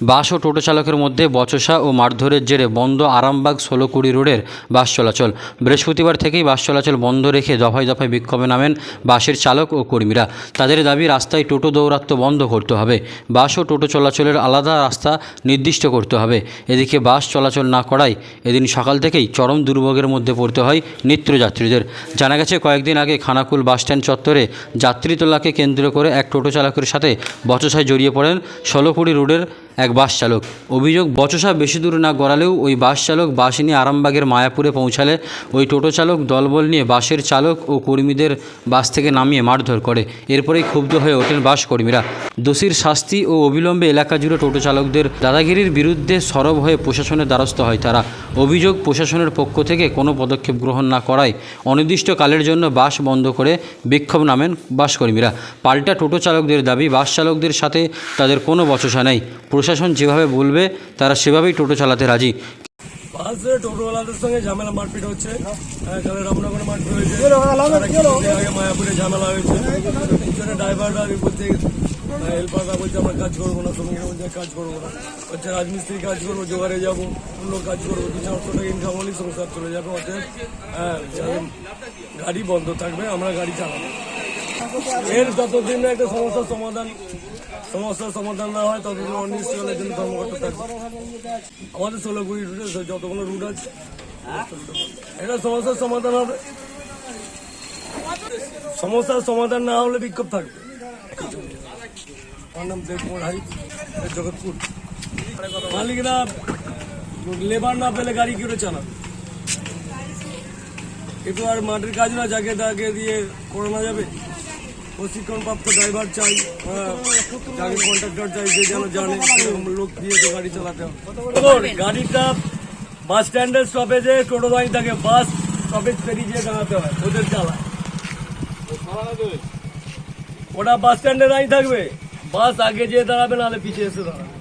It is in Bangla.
বাস ও টোটো চালকের মধ্যে বচসা ও মারধরের জেরে বন্ধ আরামবাগ ষোলোকুড়ি রোডের বাস চলাচল। বৃহস্পতিবার থেকেই বাস চলাচল বন্ধ রেখে দফায় দফায় বিক্ষোভে নামেন বাসের চালক ও কর্মীরা। তাদের দাবি, রাস্তায় টোটো দৌরাত্ম্য বন্ধ করতে হবে। বাস ও টোটো চলাচলের আলাদা রাস্তা নির্দিষ্ট করতে হবে। এদিকে বাস চলাচল না করায় এদিন সকাল থেকেই চরম দুর্ভোগের মধ্যে পড়তে হয় নিত্যযাত্রীদের জানা গেছে, কয়েকদিন আগে খানাকুল বাসস্ট্যান্ড চত্বরে যাত্রী তোলাকে কেন্দ্র করে এক টোটো চালকের সাথে বচসায় জড়িয়ে পড়েন ষোলোকুড়ি রোডের এক বাস চালক অভিযোগ, বচসা বেশি দূর না গড়ালেও ওই বাস চালক বাস নিয়ে আরামবাগের মায়াপুরে পৌঁছালে ওই টোটো চালক দলবল নিয়ে বাসের চালক ও কর্মীদের বাস থেকে নামিয়ে মারধর করে। এরপরেই ক্ষুব্ধ হয়ে ওঠেন বাস কর্মীরা দোষীর শাস্তি ও অবিলম্বে এলাকা জুড়ে টোটো চালকদের দাদাগিরির বিরুদ্ধে সরব হয়ে প্রশাসনের দ্বারস্থ হয় তারা। অভিযোগ, প্রশাসনের পক্ষ থেকে কোনো পদক্ষেপ গ্রহণ না করায় অনির্দিষ্টকালের জন্য বাস বন্ধ করে বিক্ষোভ নামেন বাস কর্মীরা পাল্টা টোটো চালকদের দাবি বাস চালকদের সাথে তাদের কোনো বচসা নেই। প্রশাসন যেভাবে বলবে, তারা সেভাবেই টোটো চালাতে রাজি। বাসে টোটোওয়ালাদের সঙ্গে ঝামেলা, মারপিট হচ্ছে। এখানে রামনগরে মারপিট হয়েছে আগে মায়াপুরে ঝামেলা হয়েছে। পিছনে ড্রাইভাররা বলছে হেল্পাররা বলছে, আমরা কাজ করব না, শ্রমিকরা বলছে কাজ করব না। হচ্ছে রাজমিস্ত্রি কাজ করব, জোগাড়ে যাব, অন্য কাজ করব। দু চারশো টাকা ইনকাম হলেই সংসার চলে যাবে, অতএব হ্যাঁ গাড়ি বন্ধ থাকবে, আমরা গাড়ি চালাবো। এর যতদিন না একটা সমস্যার সমাধান সমস্যার সমাধান না হয়, ততদিন অনিশ্চয়তার জন্য ধর্মঘট থাকবে। আমাদের ষোলো কুড়ি রুটে যতগুলো রুট আছে। এটা সমস্যার সমাধান হবে। সমস্যার সমাধান না হলে বিক্ষোভ থাকবে। আমার নাম দেবকুমার হাই জগৎপুর। মালিকরা লেবার না পেলে গাড়ি কি করে চালাবে একটু আর মাটির কাজ না যাকে তাকে দিয়ে করানো যাবে। প্রশিক্ষণপ্রাপ্ত ড্রাইভার চাই। হ্যাঁ, যাকে কন্ট্রাক্টর চাই যে যেন জানে লোক দিয়ে তো গাড়ি চালাতে হবে গাড়িটা বাস স্ট্যান্ডের স্টপেজে টোটো দাঁড়িয়ে থাকে বাস স্টপেজ পেরিয়ে দাঁড়াতে হয় ওদের চালায় ওটা বাস স্ট্যান্ডে দাঁড়িয়ে থাকবে বাস আগে যেয়ে দাঁড়াবে নাহলে পিছিয়ে এসে দাঁড়াবে।